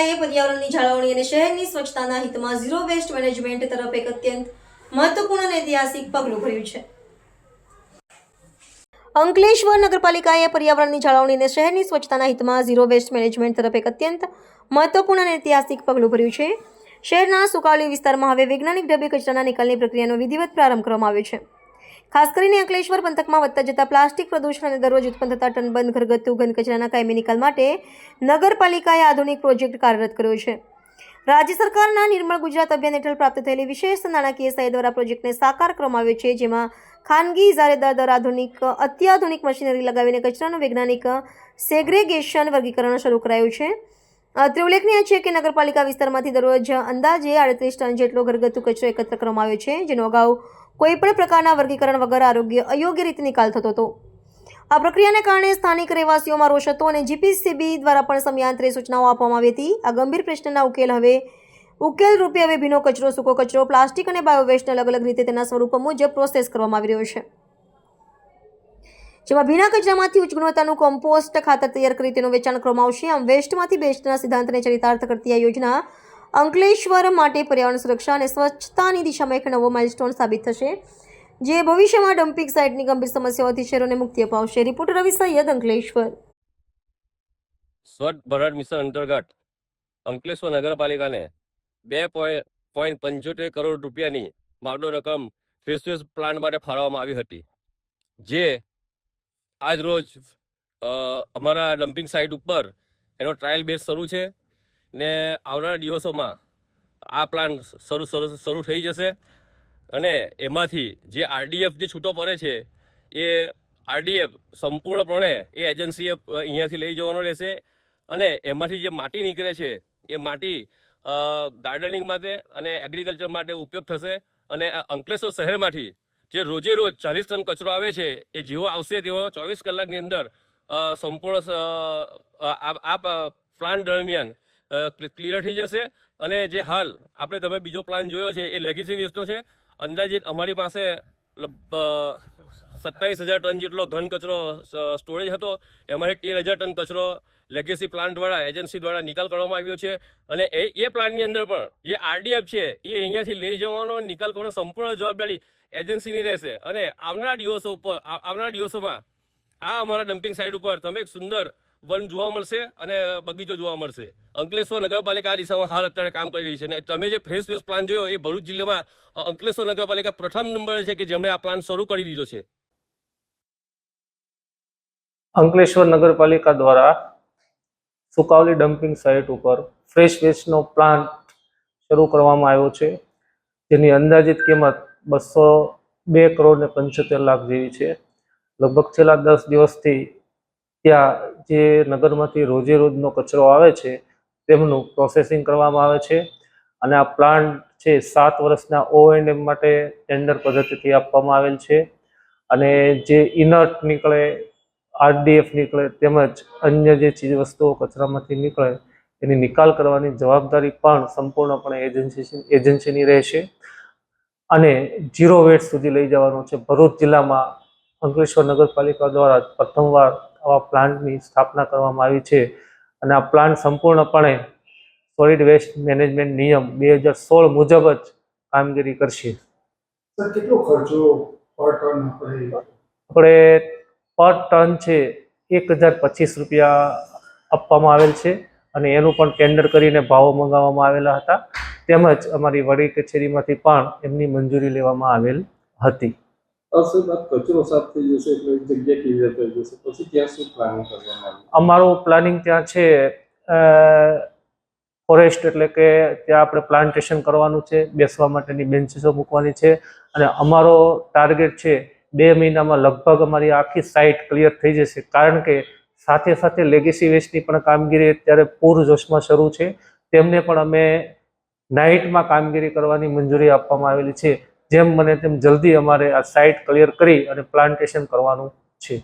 નગરપાલિકાએ પર્યાવરણની જાળવણી અને શહેરની સ્વચ્છતાના હિતમાં ઝીરો વેસ્ટ મેનેજમેન્ટ તરફ એક અત્યંત મહત્વપૂર્ણ અને ઐતિહાસિક પગલું ભર્યું છે. અંકલેશ્વર નગરપાલિકાએ પર્યાવરણની જાળવણી અને શહેરની સ્વચ્છતાના હિતમાં ઝીરો વેસ્ટ મેનેજમેન્ટ તરફ એક અત્યંત મહત્વપૂર્ણ અને ઐતિહાસિક પગલું ભર્યું છે. શહેરના સુકાવલી વિસ્તારમાં હવે વૈજ્ઞાનિક ઢબે કચરાના નિકાલની પ્રક્રિયાનો વિધિવત પ્રારંભ કરવામાં આવ્યો છે. ખાસ કરીને અંકલેશ્વર પંથકમાં વધતા જતા પ્લાસ્ટિક પ્રદૂષણ અને દરરોજ ઉત્પન્ન થતા ટનબંધ ઘરગથ્થુ ઘન કચરાના કાયમી નિકાલ માટે નગરપાલિકાએ આધુનિક પ્રોજેક્ટ કાર્યરત કર્યો છે. રાજ્ય સરકારના નિર્મળ ગુજરાત અભિયાન હેઠળ પ્રાપ્ત થયેલી વિશેષ નાણાકીય સહાય દ્વારા પ્રોજેક્ટને સાકાર કરવામાં આવ્યો છે, જેમાં ખાનગી ઇજારેદાર દર આધુનિક, અત્યાધુનિક મશીનરી લગાવીને કચરાનું વૈજ્ઞાનિક સેગ્રેગેશન વર્ગીકરણ શરૂ કરાયું છે. અત્રે ઉલ્લેખનીય છે કે નગરપાલિકા વિસ્તારમાંથી દરરોજ અંદાજે આડત્રીસ ટન જેટલો ઘરગથ્થુ કચરો એકત્ર કરવામાં આવ્યો છે, જેનો અગાઉ કોઈપણ પ્રકારના વર્ગીકરણ વગર આરોગ્ય અયોગ્ય રીતે નિકાલ થતો હતો. આ પ્રક્રિયાને કારણે સ્થાનિક રહેવાસીઓમાં રોષ હતો અને જીપીસીબી દ્વારા પણ સમયાંતરે સૂચનાઓ આપવામાં આવી હતી. આ ગંભીર પ્રશ્નના ઉકેલ હવે, ઉકેલ રૂપે હવે ભીનો કચરો, સૂકો કચરો, પ્લાસ્ટિક અને બાયોવેસ્ટને અલગ અલગ રીતે તેના સ્વરૂપ મુજબ પ્રોસેસ કરવામાં આવી રહ્યો છે. જેમાં ભીના કચરામાંથી ઉચ્ચ ગુણવત્તાનું કોમ્પોસ્ટ ખાતર તૈયાર કરી તેનું વેચાણ કરવામાં આવશે. આમ વેસ્ટમાંથી બેસ્ટના સિદ્ધાંતને ચરિતાર્થ કરતી આ યોજના અંકલેશ્વર માટે પર્યાવરણ સુરક્ષા અને સ્વચ્છતાની દિશામાં એક નવો માઇલસ્ટોન સાબિત થશે, જે ભવિષ્યમાં ડમ્પિંગ સાઇટની ગંભીર સમસ્યાઓથી શહેરોને મુક્તિ અપાવશે. રિપોર્ટર રવિ સૈયદ, અંકલેશ્વર. સ્વચ્છ ભારત મિશન અંતર્ગત અંકલેશ્વર નગરપાલિકાને બે પોઈન્ટ પંચોતેર કરોડ રૂપિયાની માગનો રકમ ફેસવેસ પ્લાન્ટ માટે ફાળવવામાં આવી હતી, જે આજ રોજ અમારા ડમ્પિંગ સાઇટ ઉપર એનો ટ્રાયલ બેઝ શરૂ છે. ને આવનારા દિવસોમાં આ પ્લાન શરૂ શરૂ શરૂ થઈ જશે. અને એમાંથી જે આરડીએફ જે છૂટો પડે છે, એ આરડીએફ સંપૂર્ણપણે એ એજન્સીએ અહીંયાથી લઈ જવાનો રહેશે. અને એમાંથી જે માટી નીકળે છે, એ માટી ગાર્ડનિંગ માટે અને એગ્રીકલ્ચર માટે ઉપયોગ થશે. અને અંકલેશ્વર શહેરમાંથી જે રોજે રોજ ચાલીસ ટન કચરો આવે છે, એ જેવો આવશે તેવો ચોવીસ કલાકની અંદર સંપૂર્ણ આ પ્લાન દરમિયાન ક્લિયર થઈ જશે. અને જે હાલ આપણે તમે બીજો પ્લાન જોયો છે, એ લેગેસી વેસ્ટનો છે. અંદાજિત અમારી પાસે સત્તાવીસ હજાર ટન જેટલો ઘન કચરો સ્ટોરેજ હતો. એમાં તેર હજાર ટન કચરો લેગેસી પ્લાન્ટ દ્વારા એજન્સી દ્વારા નિકાલ કરવામાં આવ્યો છે. અને એ એ પ્લાન્ટની અંદર પણ જે આરડીએફ છે, એ અહીંયાથી લઈ જવાનો નિકાલ કરવાનો સંપૂર્ણ જવાબદારી એજન્સીની રહેશે. અને આવનારા દિવસો ઉપર આવનારા દિવસોમાં આ અમારા ડમ્પિંગ સાઇટ ઉપર તમે એક સુંદર વન જોવા મળશે અને બગીચો જોવા મળશે. અંકલેશ્વર નગરપાલિકા આ દિશામાં હાલ અત્યારે કામ કરી રહી છે. અને તમે જે ફ્રેશ વેસ્ટ પ્લાન જોયો એ ભરૂચ જિલ્લામાં અંકલેશ્વર નગરપાલિકા પ્રથમ નંબરે છે કે જેમણે આ પ્લાન શરૂ કરી દીધો છે? અંકલેશ્વર નગરપાલિકા દ્વારા સુકાવલી ડમ્પિંગ સાઇટ ઉપર ફ્રેશ વેસ્ટનો પ્લાન્ટ શરૂ કરવામાં આવ્યો છે. જેની અંદાજિત કિંમત બસો બે કરોડ ને પંચોતેર લાખ જેવી છે. લગભગ છેલ્લા દસ દિવસથી ત્યાં જે નગરમાંથી રોજે રોજનો કચરો આવે છે, તેમનું પ્રોસેસિંગ કરવામાં આવે છે અને આ પ્લાન્ટ છે સાત વર્ષના ઓ એન્ડ એમ માટે ટેન્ડર પદ્ધતિથી આપવામાં આવેલ છે અને જે ઇનર્ટ નીકળે આરડીએફ નીકળે તેમજ અન્ય જે ચીજ વસ્તુઓ કચરામાંથી નીકળે એની નિકાલ કરવાની જવાબદારી પણ સંપૂર્ણપણે એજન્સી એજન્સીની રહેશે. અને ઝીરો વેટ સુધી લઈ જવાનું છે. ભરૂચ જિલ્લામાં અંકલેશ્વર નગરપાલિકા દ્વારા પ્રથમવાર આવા પ્લાન્ટની સ્થાપના કરવામાં આવી છે. અને આ પ્લાન્ટ સંપૂર્ણપણે સોલિડ વેસ્ટ મેનેજમેન્ટ નિયમ બે હજાર સોળ મુજબ જ કામગીરી કરશે. કેટલો ખર્ચો પર ટન આપણે પર ટન છે એક હજાર પચીસ રૂપિયા આપવામાં આવેલ છે અને એનું પણ ટેન્ડર કરીને ભાવો મંગાવવામાં આવેલા હતા. તેમજ અમારી વડી કચેરીમાંથી પણ એમની મંજૂરી લેવામાં આવેલ હતી. કચરો પ્લાનિંગ અમારું પ્લાનિંગ ત્યાં છે ફોરેસ્ટ એટલે કે ત્યાં આપણે પ્લાન્ટેશન કરવાનું છે, બેસવા માટેની બેન્ચીસો મૂકવાની છે અને અમારો ટાર્ગેટ છે બે મહિનામાં લગભગ અમારી આખી સાઇટ ક્લિયર થઈ જશે. કારણ કે સાથે સાથે લેગેસી વેસ્ટની પણ કામગીરી અત્યારે પૂરજોશમાં શરૂ છે. તેમને પણ અમે નાઇટમાં કામગીરી કરવાની મંજૂરી આપવામાં આવેલી છે. જેમ બને તેમ જલ્દી અમારે આ સાઇટ ક્લિયર કરી અને પ્લાન્ટેશન કરવાનું છે.